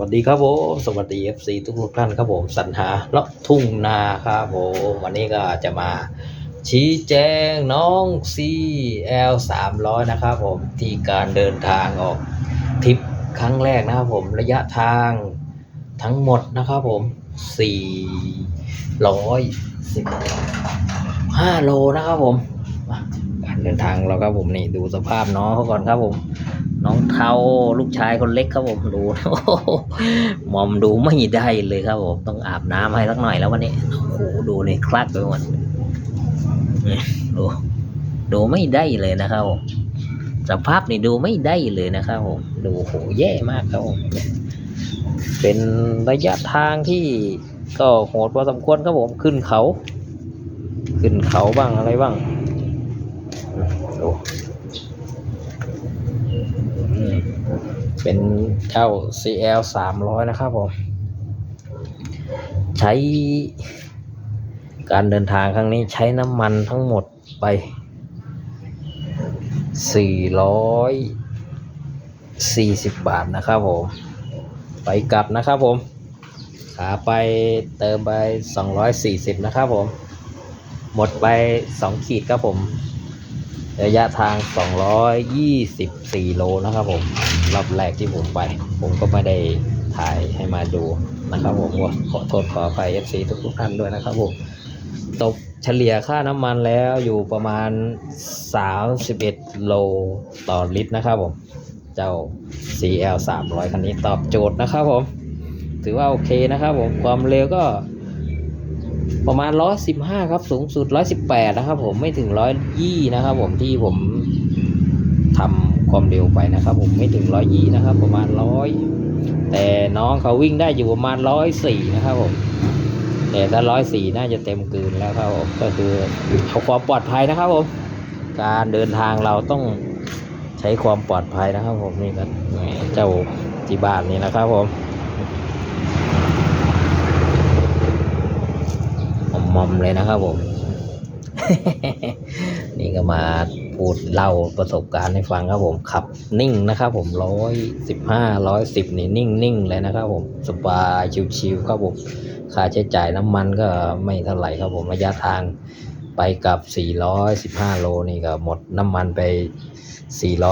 วัสดีครับผมสวัสดี FC ทุกท่านครับผมสรรหาเลาะทุ่งนาครับผมวันนี้ก็จะมาชี้แจงน้อง CL 300นะครับผมที่การเดินทางออกทริปครั้งแรกนะครับผมระยะทางทั้งหมดนะครับผม 415 โลนะครับผมการเดินทางเราครับผมนี่ดูสภาพน้องเขาก่อนครับผม น้องเทาลูกชายคนเล็กครับผมดูหมอมดูไม่ได้เลยครับผมต้องอาบน้ำให้สักหน่อยแล้ววันนี้โอ้โหดูนี่คลักไปหมดดูดูไม่ได้เลยนะครับผมสภาพนี่ดูไม่ได้เลยนะครับผมดูโหแย่มากครับผมเป็นระยะทางที่ก็โหดพอสมควรครับผมขึ้นเขา ขึ้นเขาบ้างอะไรบ้างดู อืม เป็นเจ้า CL 300 นะครับผม ใช้การเดินทางครั้งนี้ใช้น้ำมันทั้งหมดไป 440 บาทนะครับผม ไปกลับนะครับผม ขาไปเติมไป 240 นะครับผม หมดไป 2 ขีดครับผม ระยะทาง 224 โลนะครับผมรอบแรกที่ผมไป ผมก็ไม่ได้ถ่ายให้มาดูนะครับผมขอโทษขออภัย FC ทุกทุกท่านด้วยนะครับผมตกเฉลี่ยค่าน้ำมันแล้วอยู่ประมาณ 31 โลต่อลิตรนะครับผม เจ้า CL 300 คันนี้ตอบโจทย์นะครับผม ถือว่าโอเคนะครับผม ความเร็วก็ ประมาณ115ครับ สูงสุด118นะครับ ผมไม่ถึง120นะครับ ผมที่ผมทำความเร็วไปนะครับ ผมไม่ถึง120นะครับ ประมาณ100แต่น้องเขาวิ่งได้อยู่ประมาณ104นะครับผมแต่ถ้า104น่าจะเต็มเกินแล้วครับผมก็คือเอาความปลอดภัยนะครับผมการเดินทางเราต้องใช้ความปลอดภัยนะครับ ผมนี่ก็เจ้าที่บ้านนี่นะครับผม มอมๆเลยนะครับผม นี่ก็มาพูดเล่าประสบการณ์ให้ฟังครับผมขับ นิ่งนะครับผมร้อยสิบห้าร้อยสิบนี่นิ่งนิ่งๆเลยนะครับผมสบายชิวๆครับผมค่าใช้จ่ายน้ำมันก็ไม่เท่าไหร่ครับผมระยะทางไปกับ 415 โลนี่ก็หมดน้ำมันไป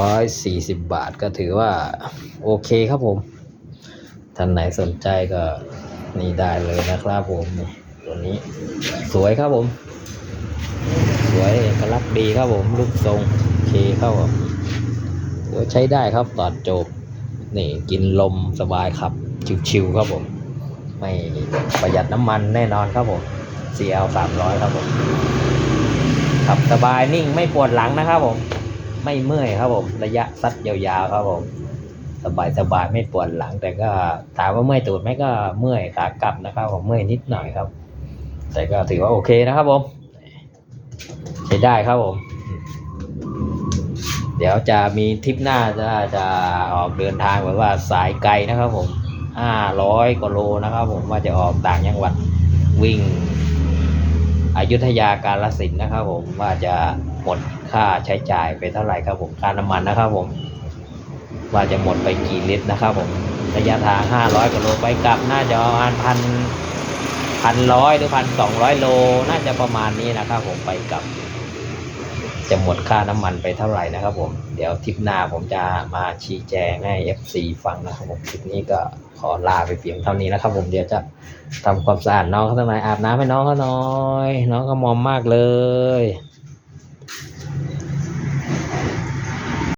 440 บาทก็ถือว่าโอเคครับผม ท่านไหนสนใจก็นี่ได้เลยนะครับผมนี่ ตัวนี้ สวยครับผม สวยเอกลักษณ์ดีครับผมรูปทรงเคครับผมว่ใช้ได้ครับตอดโจบนี่กินลมสบายครับชิวๆครับผม ไม่ประหยัดน้ำมันแน่นอนครับผม CL 300 ครับผมขับสบายนิ่งไม่ปวดหลังนะครับผม ไม่เมื่อยครับผม ระยะซัดยาวๆครับผม สบายสบายไม่ปวดหลัง แต่ก็ถามว่าเมื่อยตูดไหมก็เมื่อยขากลับนะครับผมเมื่อยนิดหน่อยครับ แต่ก็ถือว่าโอเคนะครับผม ใช้ได้ครับผม เดี๋ยวจะมีทริปหน้าจะจะออกเดินทางแบบว่าสายไกลนะครับผมห้าร้อยกว่าโลนะครับผมว่าจะออกต่างจังหวัดวิ่งอยุธยากาลสินนะครับผมว่าจะหมดค่าใช้จ่ายไปเท่าไหร่ครับผมค่าน้ำมันนะครับผม ว่าจะหมดไปกี่ลิตรนะครับผมระยะทางห้าร้อยกว่าโลไปกลับน่าจะประมาณพัน พันร้อยหรือพันสองร้อยโล น่าจะประมาณนี้นะครับผมไปกับ จะหมดค่าน้ำมันไปเท่าไหร่นะครับผม เดี๋ยวทริปหน้าผมจะมาชี้แจงให้ FC ฟังนะครับผมคลิปนี้ก็ขอลาไปเพียงเท่านี้นะครับผมเดี๋ยวจะทำความสะอาดน้องเขาสักหน่อยอาบน้ำให้น้องเขาหน่อย น้องก็มอมมากเลย